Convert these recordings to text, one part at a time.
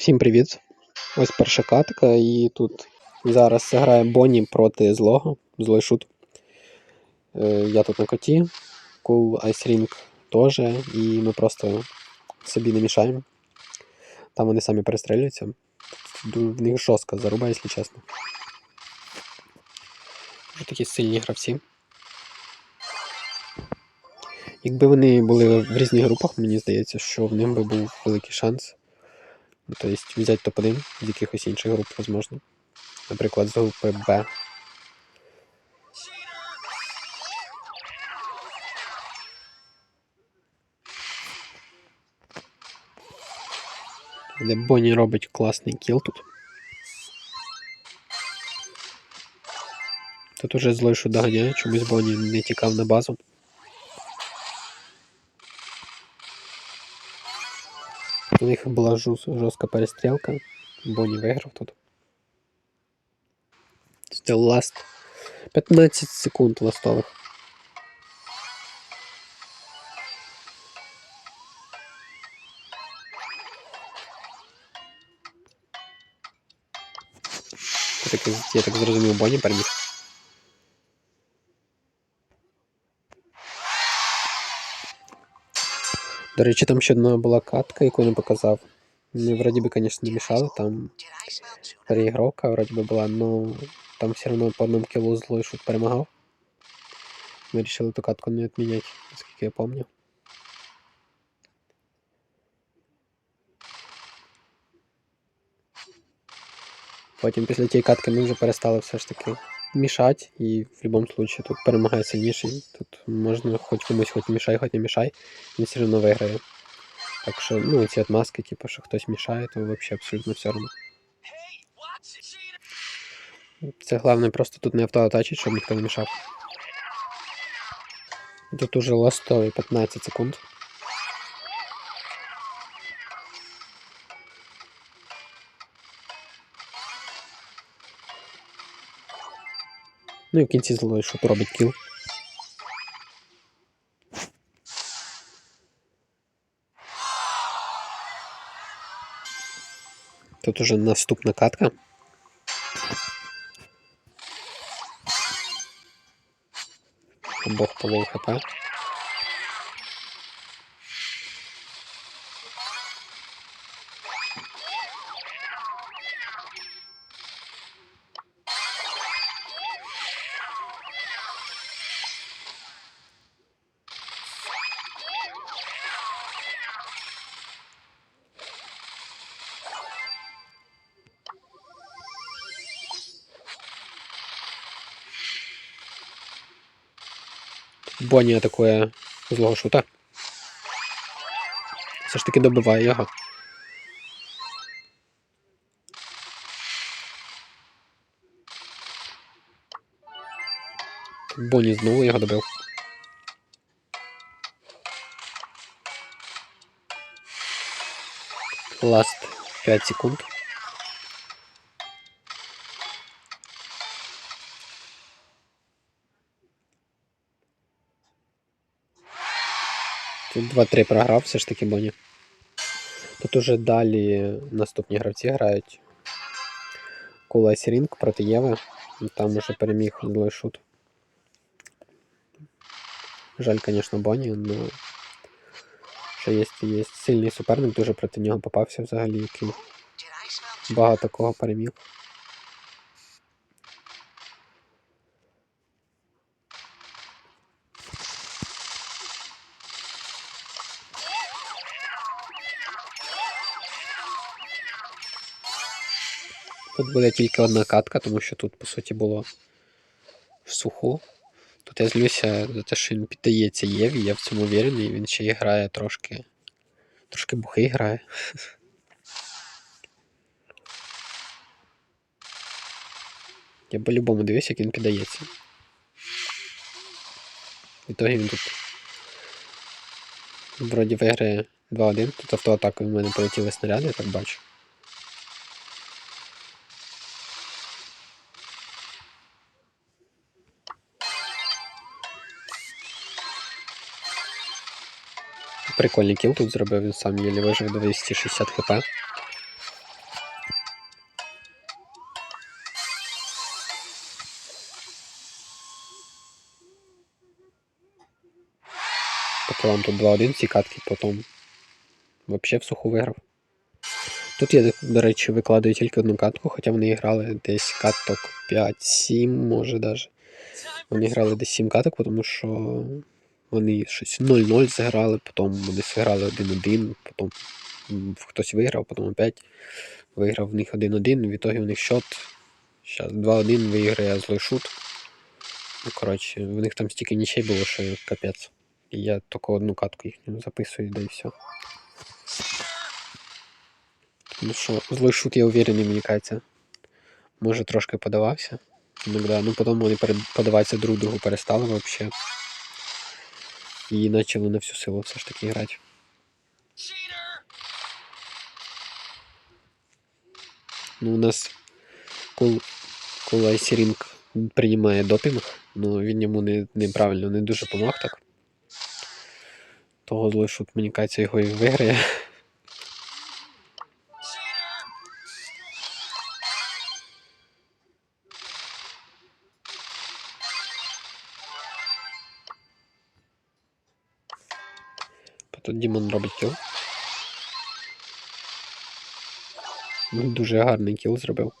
Всім привіт! Ось перша катка, і тут зараз грає Бонні проти злого, злий шут. Е, я тут на коті, Cool Ice Ring теж, і ми просто собі не мішаємо. Там вони самі перестрілюються. В них жорстко заруба, якщо чесно. Дуже такі сильні гравці. Якби вони були в різних групах, мені здається, що в них би був великий шанс. То есть взяти топ-1 з якихось інших груп, возможно. Наприклад, з групи Б. Де Бонні робить класний кіл тут. Тут уже злой що доганяє, чомусь Бонні не тікав на базу. них була жорст- жорстка перестрілка. Бонні виграв тут. Still last. 15 секунд ластових. Я так, я так зрозумів, Бонні переміг. До речі, там ще одна була катка, яку не показав. Мені вроді би, звісно, не мішало, там переігровка вроді би була, но там все одно по одному кілу злой шут перемагав. Ми вирішили ту катку не відміняти, наскільки я пам'ятаю. Потім після тієї катки ми вже перестали все ж таки мішати, і в будь-якому випадку тут перемагає сильніший. Тут можна хоч комусь хоч мішай, хоч не мішай, він все одно виграє. Так що, ну, ці отмазки, типу, що хтось мішає, то взагалі абсолютно все одно. Це головне просто тут не автоатачить, щоб ніхто не мішав. Тут уже ластові 15 секунд. Ну і в кінці злой, що робить кіл. Тут уже наступна катка. Обох полов хп. Бонні атакує злого шута. Все ж таки добиває його. Бонні знову його добив. Ласт 5 секунд. Тут 2-3 програв все ж таки Боні. Тут уже далі наступні гравці грають. Кула Рінг проти Єви. Там уже переміг злой шут. Жаль, звісно, Боні, але ще є, є сильний суперник, дуже проти нього попався взагалі, який багато кого переміг. Тут буде тільки одна катка, тому що тут, по суті, було в суху. Тут я злюся за те, що він піддається Єві, я в цьому уверений, він ще і грає трошки. Трошки бухий грає. Я по-любому дивився, як він піддається. В ітогі він тут вроді виграє 2-1. Тут автоатакою в мене полетіли снаряди, я так бачу. Прикольний кіл тут зробив, він сам її вижив 260 хп. Поки вам тут 2-1 ці катки, потім взагалі в суху виграв. Тут я, до речі, викладаю тільки одну катку, хоча вони грали десь каток 5-7, може навіть. Вони грали десь 7 каток, тому що вони щось 0-0 зіграли, потім вони зіграли 1-1, потім хтось виграв, потім опять виграв в них 1-1, в ітогі у них счет. Зараз 2-1 виграє злий шут. Ну, коротше, в них там стільки нічей було, що капець. І я тільки одну катку їхню записую, да і все. Тому що злий шут, я уверений, мені кажеться, може трошки подавався. Иногда. Ну потім вони подаватися друг другу перестали вообще. І почали на всю силу все ж таки грати. Ну, у нас кол... Кул Айсірінг приймає допінг, ну він йому не, неправильно, не дуже помог так. Того злий шут, мені кажеться, його і виграє. Тут Дімон робить кіл. Дуже гарний кіл зробив.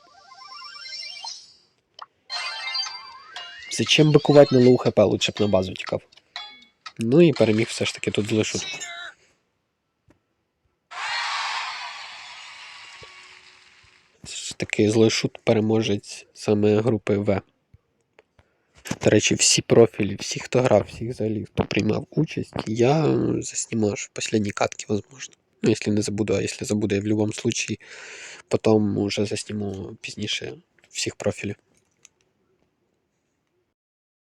Зачем бикувати на лоу хп, лучше б на базу тікав. Ну і переміг все ж таки тут шут. Все ж таки злий шут переможець саме групи В. До речі, всі профілі, всі, хто грав, всіх взагалі, хто приймав участь, я заснімав в останній катки, возможно. Ну, якщо не забуду, а якщо забуду, я в будь-якому случае потім уже засніму пізніше всіх профілів.